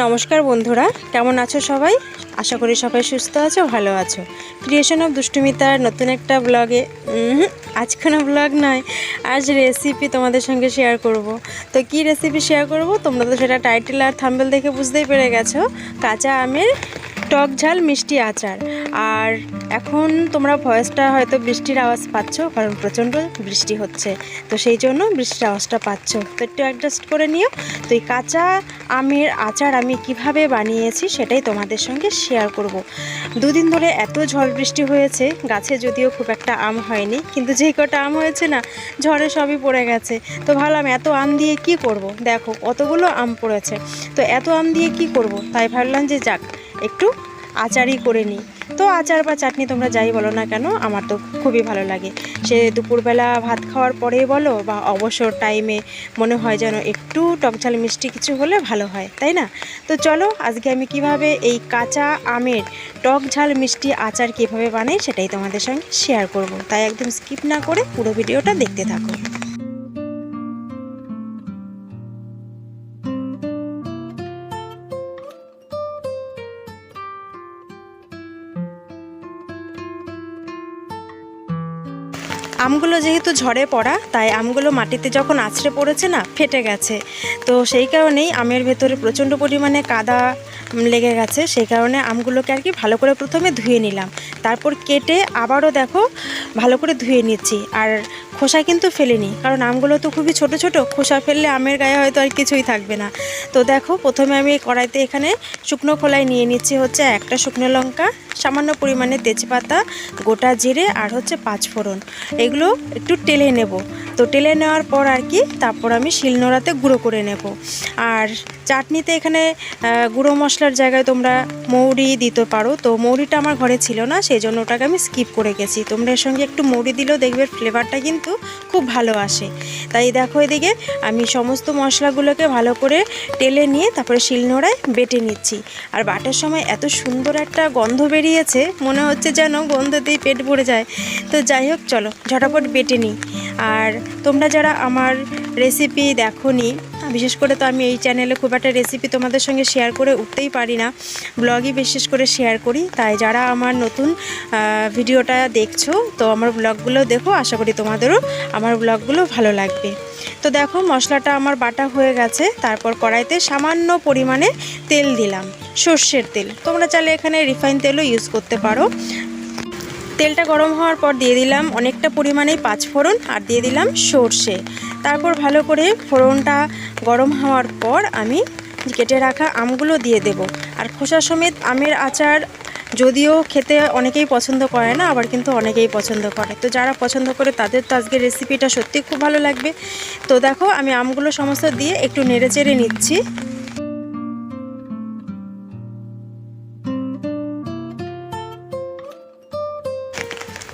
নমস্কার বন্ধুরা, কেমন আছো সবাই? আশা করি সবাই সুস্থ আছো, ভালো আছো। ক্রিয়েশন অফ দুষ্টুমিতার নতুন একটা ব্লগে আজ কোনো ব্লগ নয়, আজ রেসিপি তোমাদের সঙ্গে শেয়ার করব। তো কি রেসিপি শেয়ার করব? তোমরা তো সেটা টাইটেল আর থাম্বেল দেখে বুঝতেই পেরে গেছো। কাঁচা আমের টক ঝাল, মিষ্টি আচার আর এখন তোমরা ভয়েসটা হয়তো বৃষ্টির আওয়াজ পাচ্ছ, কারণ প্রচণ্ড বৃষ্টি হচ্ছে তো সেই জন্য বৃষ্টির আওয়াজটা পাচ্ছ তো একটু অ্যাডজাস্ট করে নিও তো এই কাঁচা আমের আচার আমি কীভাবে বানিয়েছি সেটাই তোমাদের সঙ্গে শেয়ার করব। দুদিন ধরে এত ঝড় বৃষ্টি হয়েছে, গাছে যদিও খুব একটা আম হয়নি, কিন্তু যেই কটা আম হয়েছে না, ঝড়ে সবই পড়ে গেছে তো ভাবলাম এত আম দিয়ে কি করব। দেখো, কতগুলো আম পড়েছে তো এত আম দিয়ে কি করব। তাই ভাবলাম যে যাক একটু আচারই করে নিই। তো আচার বা চাটনি তোমরা যাই বলো না কেন, আমার তো খুবই ভালো লাগে। সে দুপুরবেলা ভাত খাওয়ার পরেই বলো, বা অবসর টাইমে মনে হয় যেন একটু টকঝাল মিষ্টি কিছু হলে ভালো হয়, তাই না? তো চলো, আজকে আমি কীভাবে এই কাঁচা আমের টক ঝাল মিষ্টি আচার কীভাবে বানাই সেটাই তোমাদের সঙ্গে শেয়ার করব। তাই একদম স্কিপ না করে পুরো ভিডিওটা দেখতে থাকো। আমগুলো যেহেতু ঝড়ে পড়া, তাই আমগুলো মাটিতে যখন আছড়ে পড়েছে না, ফেটে গেছে। তো সেই কারণেই আমের ভেতরে প্রচণ্ড পরিমাণে কাদা লেগে গেছে, সেই কারণে আমগুলোকে আর কি ভালো করে প্রথমে ধুয়ে নিলাম। তারপর কেটে আবারও দেখো ভালো করে ধুয়ে নিচ্ছি, আর খোসা কিন্তু ফেলিনি, কারণ আমগুলো তো খুবই ছোট ছোট, খোসা ফেললে আমের গায়ে হয়তো আর কিছুই থাকবে না। তো দেখো, প্রথমে আমি কড়াইতে এখানে শুকনো খোলায় নিয়ে নিচ্ছি হচ্ছে একটা শুকনো লঙ্কা, সামান্য পরিমাণে তেজপাতা, গোটা জিরে আর হচ্ছে পাঁচ ফোড়ন। এগুলো একটু টেলে নেব। তো টেলে নেওয়ার পর আর কি তারপর আমি শিলনোড়াতে গুঁড়ো করে নেব। আর চাটনিতে এখানে গুঁড়ো গুঁড়ো মশলার জায়গায় তোমরা মৌরি দিতে পারো। তো মৌরিটা আমার ঘরে ছিল না সেই জন্য ওটাকে আমি স্কিপ করে গেছি। তোমরা এর সঙ্গে একটু মৌরি দিলেও দেখবে ফ্লেভারটা কিন্তু খুব ভালো আসে। তাই দেখো এদিকে আমি সমস্ত মশলাগুলোকে ভালো করে টেলে নিয়ে তারপরে শিলনোড়ায় বেটে নিচ্ছি। আর বাটার সময় এত সুন্দর একটা গন্ধ বেরিয়েছে, মনে হচ্ছে যেন গন্ধতেই পেট ভরে যায়। তো যাই হোক, চলো ঝটাপট বেটে নিই। আর তোমরা যারা আমার রেসিপি দেখো বিশেষ করে তো আমি এই চ্যানেলে খুব একটা রেসিপি তোমাদের সঙ্গে শেয়ার করে উঠতেই পারি না। ব্লগই বিশেষ করে শেয়ার করি। তাই যারা আমার নতুন ভিডিওটা দেখছ, তো আমার ব্লগগুলো দেখো। আশা করি তোমাদেরও আমার ব্লগগুলো ভালো লাগবে। তো দেখো, মশলাটা আমার বাটা হয়ে গেছে। তারপর কড়াইতে সামান্য পরিমাণে তেল দিলাম, সর্ষের তেল। তোমরা চাইলে এখানে রিফাইন তেলও ইউজ করতে পারো। তেলটা গরম হওয়ার পর দিয়ে দিলাম অনেকটা পরিমাণে পাঁচ ফোড়ন আর দিয়ে দিলাম সর্ষে। তারপর ভালো করে ফোড়নটা গরম হওয়ার পর আমি কেটে রাখা আমগুলো দিয়ে দেব। আর খোসা সমেত আমের আচার যদিও খেতে অনেকেই পছন্দ করে না, আবার কিন্তু অনেকেই পছন্দ করে। তো যারা পছন্দ করে তাদের তো আজকের রেসিপিটা সত্যি খুব ভালো লাগবে। তো দেখো আমি আমগুলো সমস্ত দিয়ে একটু নেড়ে চেড়ে নিচ্ছি।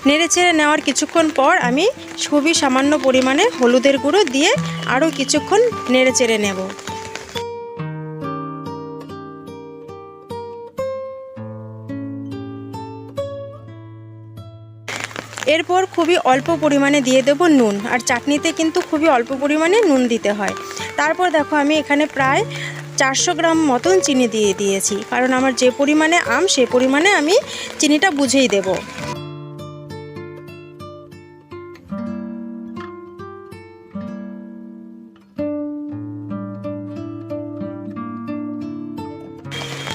নেড়ে চেড়ে নেওয়ার কিছুক্ষণ পর আমি খুবই সামান্য পরিমাণে হলুদের গুঁড়ো দিয়ে আরও কিছুক্ষণ নেড়ে চেড়ে নেব। এরপর খুবই অল্প পরিমাণে দিয়ে দেব নুন, আর চাটনিতে কিন্তু খুবই অল্প পরিমাণে নুন দিতে হয়। তারপর দেখো আমি এখানে প্রায় চারশো গ্রাম মতন চিনি দিয়ে দিয়েছি, কারণ আমার যে পরিমাণে আম, সে পরিমাণে আমি চিনিটা বুঝেই দেবো।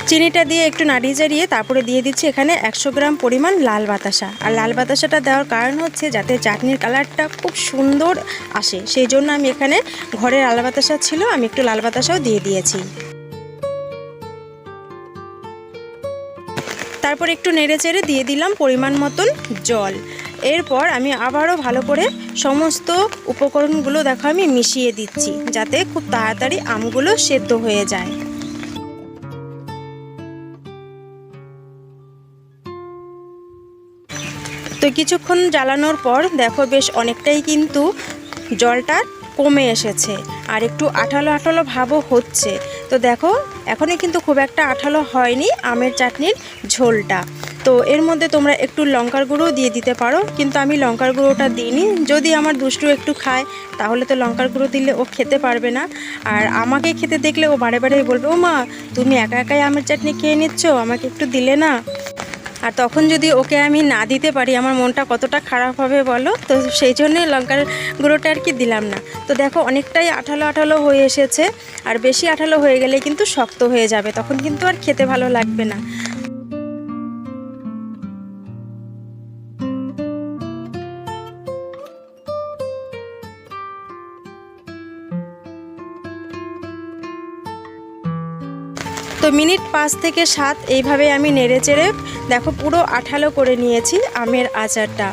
চিনিটা দিয়ে একটু নাড়িয়ে চাড়িয়ে তারপরে দিয়ে দিচ্ছি এখানে একশো গ্রাম পরিমাণ লাল বাতাসা। আর লাল বাতাসাটা দেওয়ার কারণ হচ্ছে যাতে চাটনির কালারটা খুব সুন্দর আসে। সেই জন্য আমি এখানে ঘরে লাল বাতাসা ছিল, আমি একটু লাল বাতাসাও দিয়ে দিয়েছি। তারপর একটু নেড়ে চেড়ে দিয়ে দিলাম পরিমাণ মতন জল। এরপর আমি আবারও ভালো করে সমস্ত উপকরণগুলো দেখো আমি মিশিয়ে দিচ্ছি, যাতে খুব তাড়াতাড়ি আমগুলো সেদ্ধ হয়ে যায়। তো কিছুক্ষণ জ্বালানোর পর দেখো বেশ অনেকটাই কিন্তু জলটা কমে এসেছে আর একটু আঠালো আঠালো ভাবও হচ্ছে। তো দেখো, এখনই কিন্তু খুব একটা আঠালো হয়নি আমের চাটনির ঝোলটা। তো এর মধ্যে তোমরা একটু লঙ্কার গুঁড়ো দিয়ে দিতে পারো, কিন্তু আমি লঙ্কার গুঁড়োটা দিইনি। যদি আমার দুষ্টু একটু খায়, তাহলে তো লঙ্কার গুঁড়ো দিলে ও খেতে পারবে না। আর আমাকে খেতে দেখলে ও বারে বারে বলবে ও মা তুমি একা একাই আমের চাটনি খেয়ে নিচ্ছ, আমাকে একটু দিলে না? আর তখন যদি ওকে আমি না দিতে পারি, আমার মনটা কতটা খারাপ হবে বলো? তো সেই জন্যে লঙ্কার গুঁড়োটা আর কি দিলাম না। তো দেখো, অনেকটাই আঠালো আঠালো হয়ে এসেছে। আর বেশি আঠালো হয়ে গেলে কিন্তু শক্ত হয়ে যাবে। তখন কিন্তু আর খেতে ভালো লাগবে না। তো মিনিট পাঁচ থেকে সাত এইভাবে আমি নেড়ে চেড়ে, দেখো পুরো আঠালো করে নিয়েছি আমের আচারটা।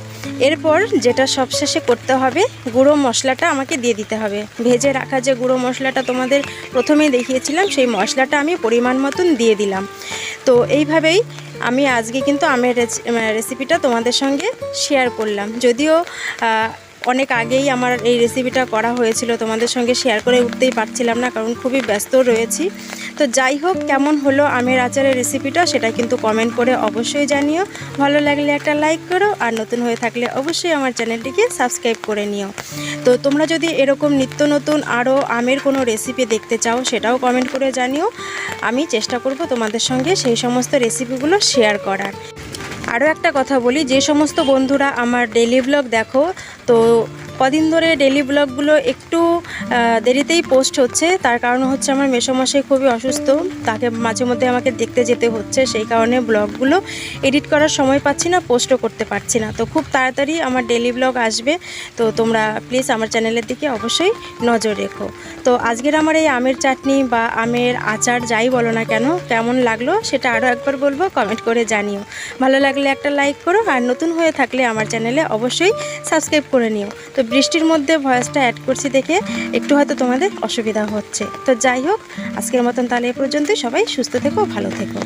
এরপর যেটা সবশেষে করতে হবে, গুঁড়ো মশলাটা আমাকে দিয়ে দিতে হবে। ভেজে রাখা যে গুঁড়ো মশলাটা তোমাদের প্রথমে দেখিয়েছিলাম, সেই মশলাটা আমি পরিমাণ মতন দিয়ে দিলাম। তো এইভাবেই আমি আজকে কিন্তু আমের রেসিপিটা তোমাদের সঙ্গে শেয়ার করলাম। যদিও অনেক আগেই আমার এই রেসিপিটা করা হয়েছিল। তোমাদের সঙ্গে শেয়ার করে উঠতেই পারছিলাম না, কারণ খুবই ব্যস্ত রয়েছি। তো যাই হোক, কেমন হলো আমের আচারের রেসিপিটা সেটা কিন্তু কমেন্ট করে অবশ্যই জানিও। ভালো লাগলে একটা লাইক করো, আর নতুন হয়ে থাকলে অবশ্যই আমার চ্যানেলটিকে সাবস্ক্রাইব করে নিও। তো তোমরা যদি এরকম নিত্য নতুন আরও আমের কোনো রেসিপি দেখতে চাও, সেটাও কমেন্ট করে জানিও। আমি চেষ্টা করব তোমাদের সঙ্গে সেই সমস্ত রেসিপিগুলো শেয়ার করার। আরও একটা কথা বলি, যে সমস্ত বন্ধুরা আমার ডেলি ব্লগ দেখো তো কদিন ধরে ডেলি ব্লগগুলো একটু দেরিতেই পোস্ট হচ্ছে। তার কারণ হচ্ছে আমার মেসোমশাই খুবই অসুস্থ। তাকে মাঝে মধ্যে আমাকে দেখতে যেতে হচ্ছে। সেই কারণে ব্লগগুলো এডিট করার সময় পাচ্ছি না পোস্টও করতে পারছি না। তো খুব তাড়াতাড়ি আমার ডেলি ব্লগ আসবে। তো তোমরা প্লিজ আমার চ্যানেলের দিকে অবশ্যই নজর রেখো। তো আজকের আমার এই আমের চাটনি বা আমের আচার যাই বলো না কেন, কেমন লাগল সেটা আরও একবার বলব কমেন্ট করে জানিও। ভালো লাগলে একটা লাইক করো আর নতুন হয়ে থাকলে আমার চ্যানেলে অবশ্যই সাবস্ক্রাইব করে নিও। তো বৃষ্টির মধ্যে ভয়েসটা অ্যাড করছি দেখে একটু হয়তো তোমাদের অসুবিধা হচ্ছে। তো যাই হোক, আজকের মতন তাহলে এ পর্যন্তই। সবাই সুস্থ থেকো, ভালো থেকো।